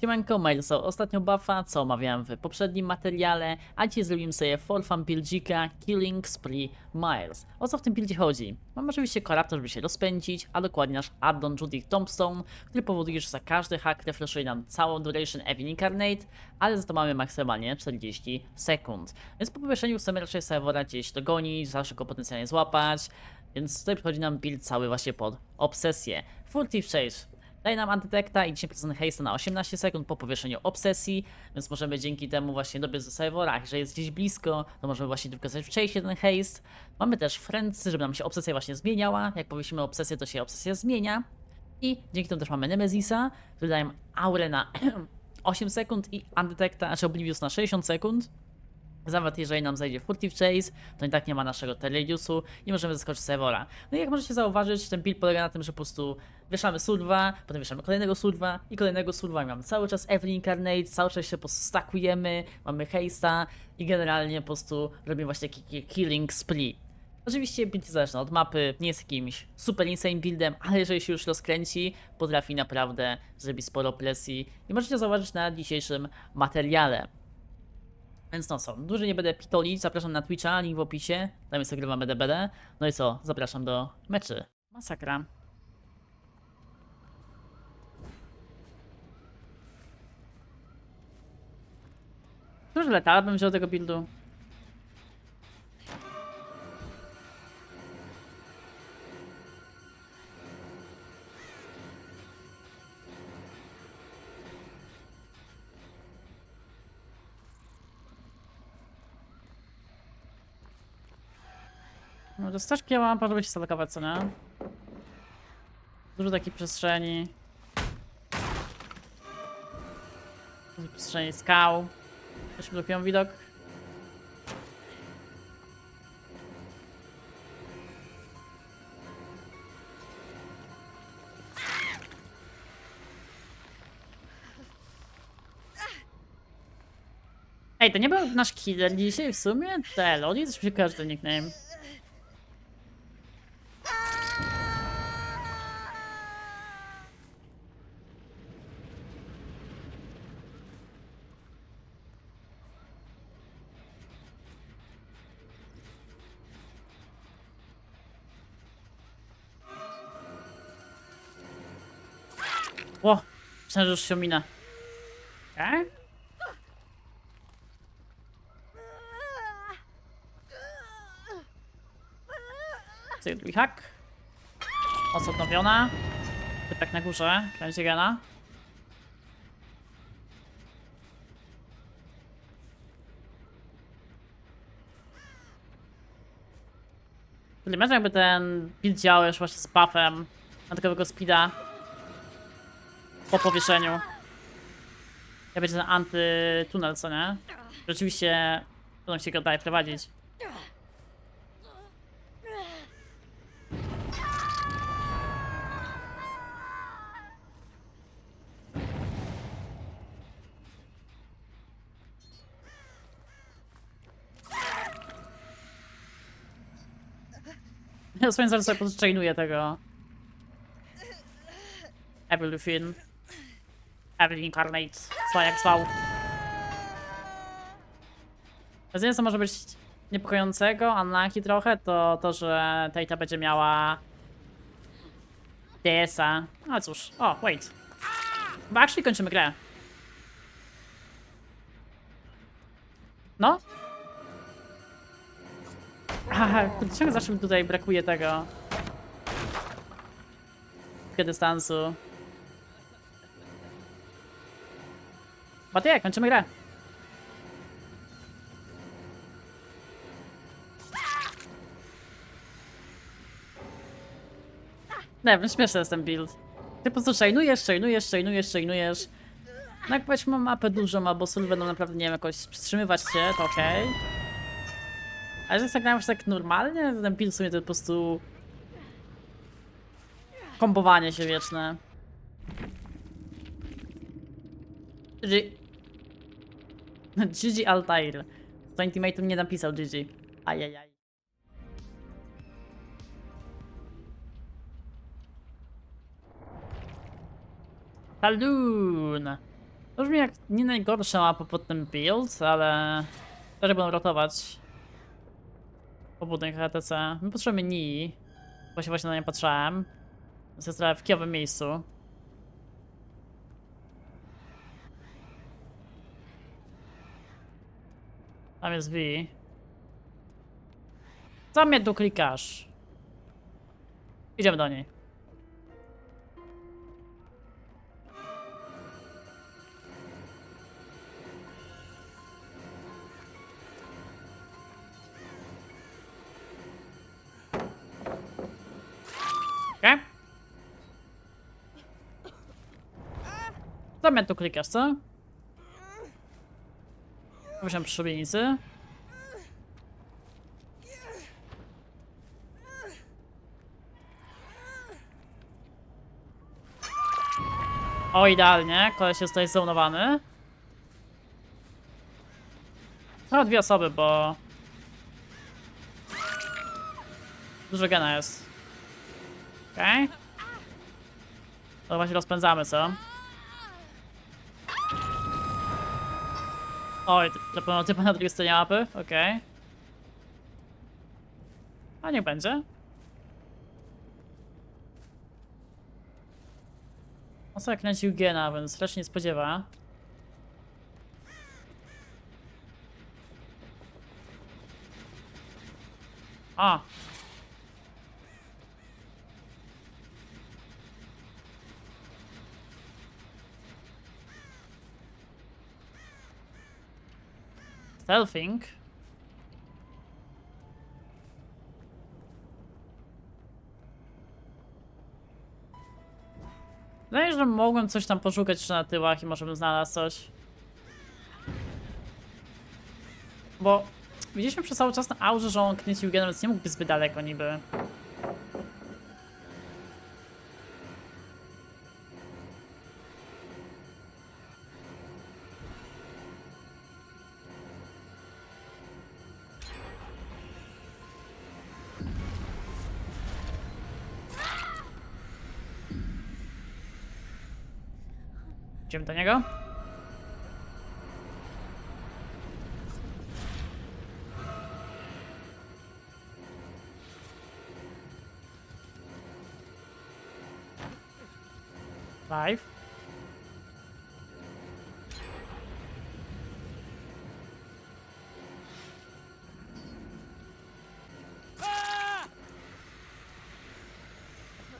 Siemanko, Milesa, ostatnio buffa, co omawiałem w poprzednim materiale, a dzisiaj zrobimy sobie for fun buildzika Killing Spree Miles. O co w tym buildzie chodzi? Mamy oczywiście koraptor, żeby się rozpędzić, a dokładnie nasz addon Judy Tombstone, który powoduje, że za każdy hack refreshuje nam całą duration Evil Incarnate, ale za to mamy maksymalnie 40 sekund. Więc po powieszeniu chcemy raczej serwera gdzieś dogonić, zawsze go potencjalnie złapać, więc tutaj przychodzi nam build cały właśnie pod obsesję. Furtive Chase. Daje nam antydekta i 10% haste na 18 sekund po powieszeniu obsesji, więc możemy dzięki temu właśnie dobiec do serwera, a jeżeli jest gdzieś blisko, to możemy właśnie wykazać wcześniej ten haste. Mamy też frenzy, żeby nam się obsesja właśnie zmieniała, jak powiesimy obsesję, to się obsesja zmienia. I dzięki temu też mamy Nemezisa, który daje aurę na 8 sekund i antydekta, znaczy Oblivious na 60 sekund. Nawet jeżeli nam zajdzie Furtive Chase, to i tak nie ma naszego Telediusu i możemy zaskoczyć serwera. No i jak możecie zauważyć, ten build polega na tym, że po prostu wieszamy surwa, potem wieszamy kolejnego surwa i kolejnego surwa mamy cały czas Evil Incarnate, cały czas się po prostu stakujemy, mamy haste'a i generalnie po prostu robimy właśnie taki killing spree. Oczywiście build jest zależny od mapy, nie jest jakimś super insane buildem, ale jeżeli się już rozkręci, potrafi naprawdę zrobić sporo presji i możecie zauważyć na dzisiejszym materiale. Więc no co, dłużej nie będę pitolić, zapraszam na Twitcha, link w opisie, tam jest ogrywamy DBD. No i co, zapraszam do meczy. Masakra. Dużo letal bym wziął tego buildu. No to też kiała, żeby się stalokować, co nie? Dużo takiej przestrzeni. Dużo przestrzeni skał. Też blokują widok. Ej, to nie był nasz killer dzisiaj w sumie? Te Lodi, coś mi się ten nickname. Myślałem, że już się minę. Okej. Cyk, drugi hak. Moc odnowiona. Pytak na górze, kręci gena. Wygląda jakby ten build działał już właśnie z buffem na takowego speeda po powieszeniu. Ja będzie ten antytunel, co nie? Rzeczywiście będą się go dalej prowadzić. Zaraz sobie podczainuję tego. Evil Evil Incarnate. Zwał jak zwał. Jedyne co może być niepokojącego, unlucky trochę, to to, że Tata będzie miała DS-a. No cóż, o, wait. Chyba actually kończymy grę. No? Aha, ciągle zawsze mi tutaj brakuje tego. Dystansu. Batie, kończymy grę. Nie wiem, śmieszny jest ten build. Ty po prostu chainujesz, chainujesz, chainujesz, chainujesz. No jak powiedzmy mapę dużą, albo sól będą naprawdę, nie wiem, jakoś przytrzymywać się, to okej. Ale że zagrałem tak normalnie, ten build w sumie to po prostu... Kombowanie się wieczne. GG. GG Altair. To Intimatum nie napisał GG. Ajajaj. Saloon. To brzmi jak nie najgorsza mapa pod ten build, ale też będą ratować po budynkach ETC. My potrzebujemy NII, się właśnie na nie patrzałem. Więc jest w kijowym miejscu. Tam jest V. Co mnie tu klikasz? Idziemy do niej. Okej. Co mnie tu klikasz, co? Wysiam przy szubienicy. O, idealnie. Koleś jest tutaj zonowany. Chyba dwie osoby, bo... Dużo gena jest. Okej. Okay. To właśnie rozpędzamy, co? Oj, pewno typa na drugiej stronie mapy, okej. A niech będzie. On sobie kręcił gena, więc raczej nie spodziewa. A! Stealthing. Wydaje że mogłem coś tam poszukać na tyłach i może bym znalazł coś. Bo widzieliśmy przez cały czas na aurze, że on kręcił genem, więc nie mógł być zbyt daleko niby. Idziemy do niego. Live.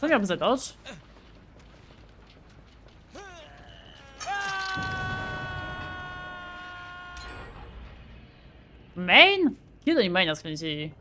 Co miałbym za dodge? マイナスにし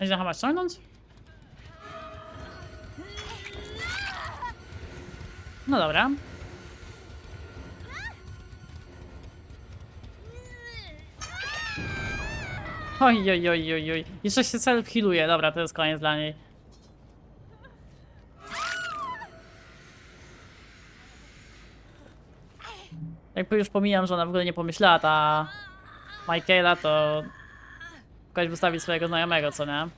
Będzie chyba ściągnąć? No dobra. Oj, oj, oj, oj, oj. Jeszcze się self healuje. Dobra, to jest koniec dla niej. Jakby już pomijam, że ona w ogóle nie pomyślała, ta Michaela, to Ktoś wystawi swojego znajomego, co nie?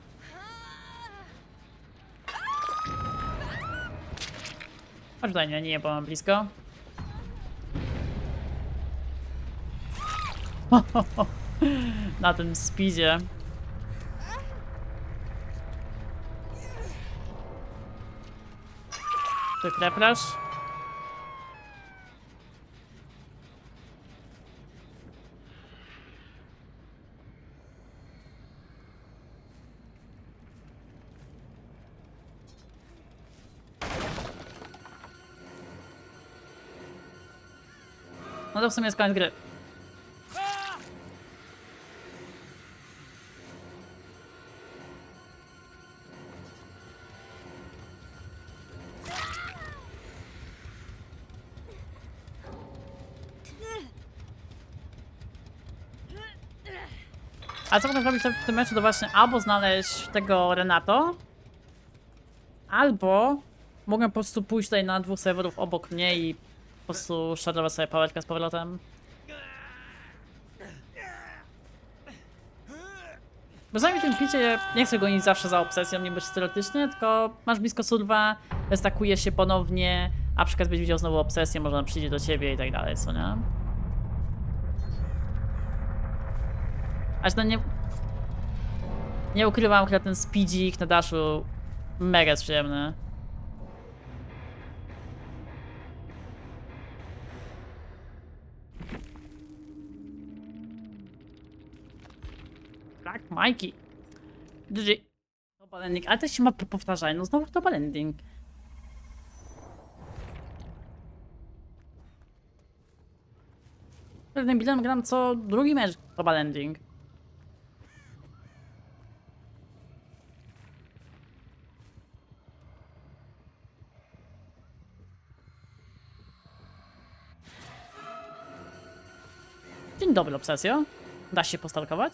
Chodź tutaj, nie, nie, bo mam blisko. Na tym speedzie. Ty kreprasz? No to w sumie jest koniec gry. A co potem w tym meczu, to właśnie albo znaleźć tego Renato, albo mogę po prostu pójść tutaj na dwóch serwerów obok mnie i po prostu szarżować sobie pałeczkę z powrotem. Bo zajmie tym picie, nie chcę gonić zawsze za obsesją, nie być teoretycznie, tylko masz blisko surwa, restakujesz się ponownie, a przy okazji będziesz widział znowu obsesję, może on przyjdzie do ciebie i tak dalej, co nie? Aż no nie... Nie ukrywam, że ten speedzik na daszu mega jest przyjemny. Tak, Majki. GG. Top landing, ale to się ma powtarzać, no znowu top landing. Pewnym bilem gram co drugi mecz top landing. Dzień dobry, obsesjo. Da się postalkować?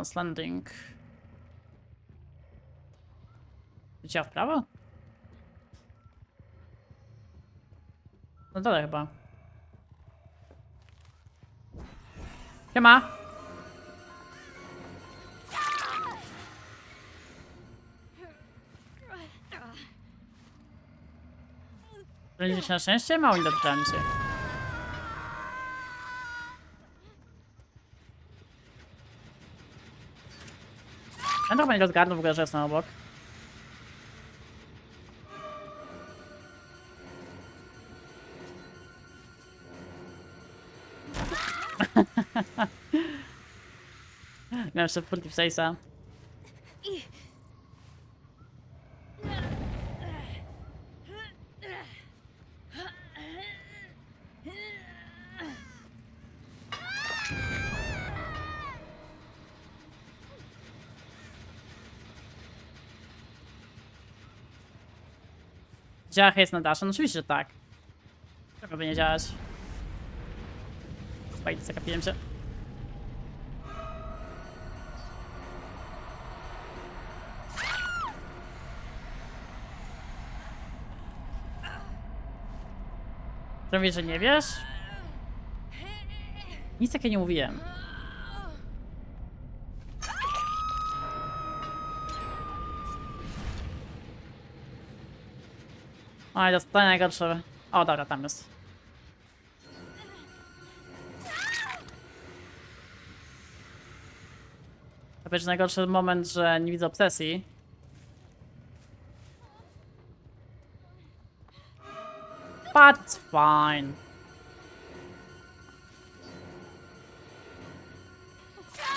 Bounce landing. Działa w prawo? No dalej chyba. Siema! Będzie się na szczęście mało nie się. Ja trochę nie rozgarnął w ogóle, że jestem obok. Miałem jeszcze w sejsa. Działa jest na dasze? No oczywiście, że tak. Czego by nie działać? Spajcie, zakapiłem się. Mówisz, że nie wiesz? Nic takiego nie mówiłem. Oj, dostaję najgorsze. O, dobra, tam jest. To będzie najgorszy moment, że nie widzę obsesji. But it's fine.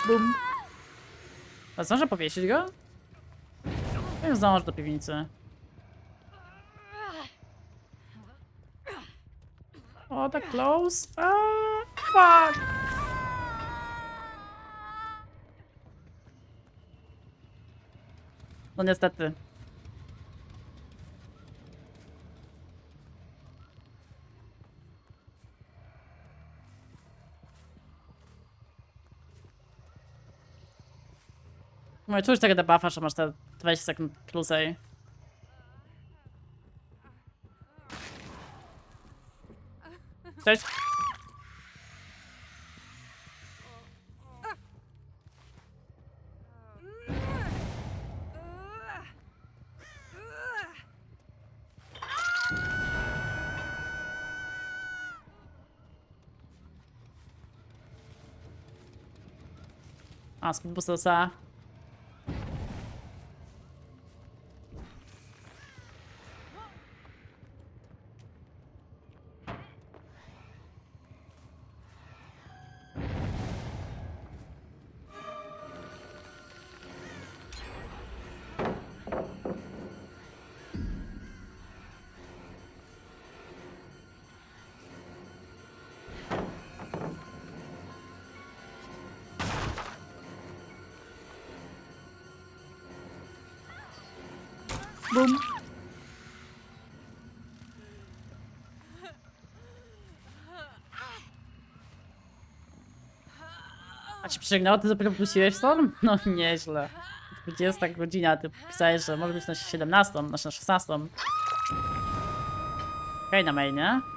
Bum. A zdążę powiesić go? Nie zdążę do piwnicy. O, tak close. Ah, fuck. No niestety. No i czuć tego debuffa, że masz te 20 sekund Certo? Aslında bu sasa Bum. A ci przygnęło, ty dopiero wróciłeś Storm? No nieźle. 20 godzina, ty pisałeś, że może być na 17, znaczy na 16. Okej, okay, na mainie.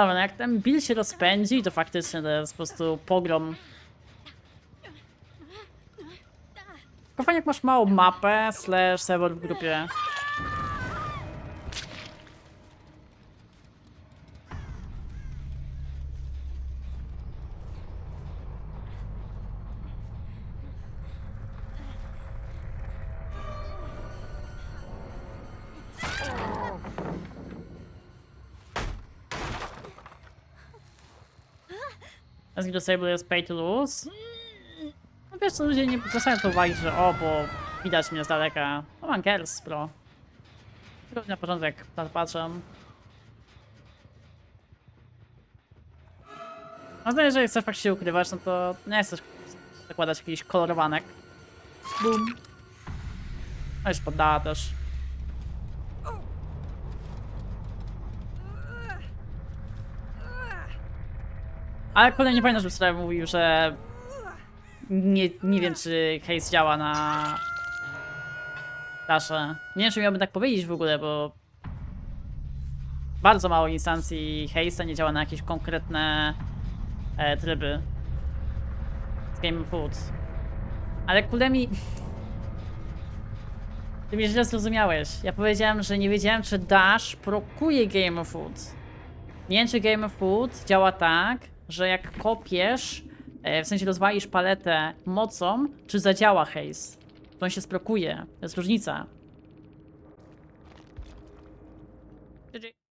Ale jak ten Bill się rozpędzi, to faktycznie to jest po prostu pogrom. Tylko fajnie jak masz małą mapę, slash serwer w grupie. As Disable jest pay to lose. No wiesz co, ludzie nie zwracają to uwagi, że o, bo widać mnie z daleka. No mam girls, bro. Tylko na początek patrzę. No to jeżeli chcesz faktycznie się ukrywać, no to nie chcesz zakładać jakiś kolorowanek. Boom. No już poddała też. Ale kolejnie pamiętam, że wczoraj mówił, że nie, nie wiem, czy Haze działa na Dasze. Nie wiem, czy miałbym tak powiedzieć w ogóle, bo bardzo mało instancji Haze'a nie działa na jakieś konkretne e, tryby z Game Food. Ale Kulemi... Ty mnie źle zrozumiałeś. Ja powiedziałem, że nie wiedziałem, czy Dash prokuje Game Food. Nie wiem, czy Game Food działa tak, że jak kopiesz, e, w sensie rozwalisz paletę mocą, czy zadziała haze. To on się sprokuje. To jest różnica.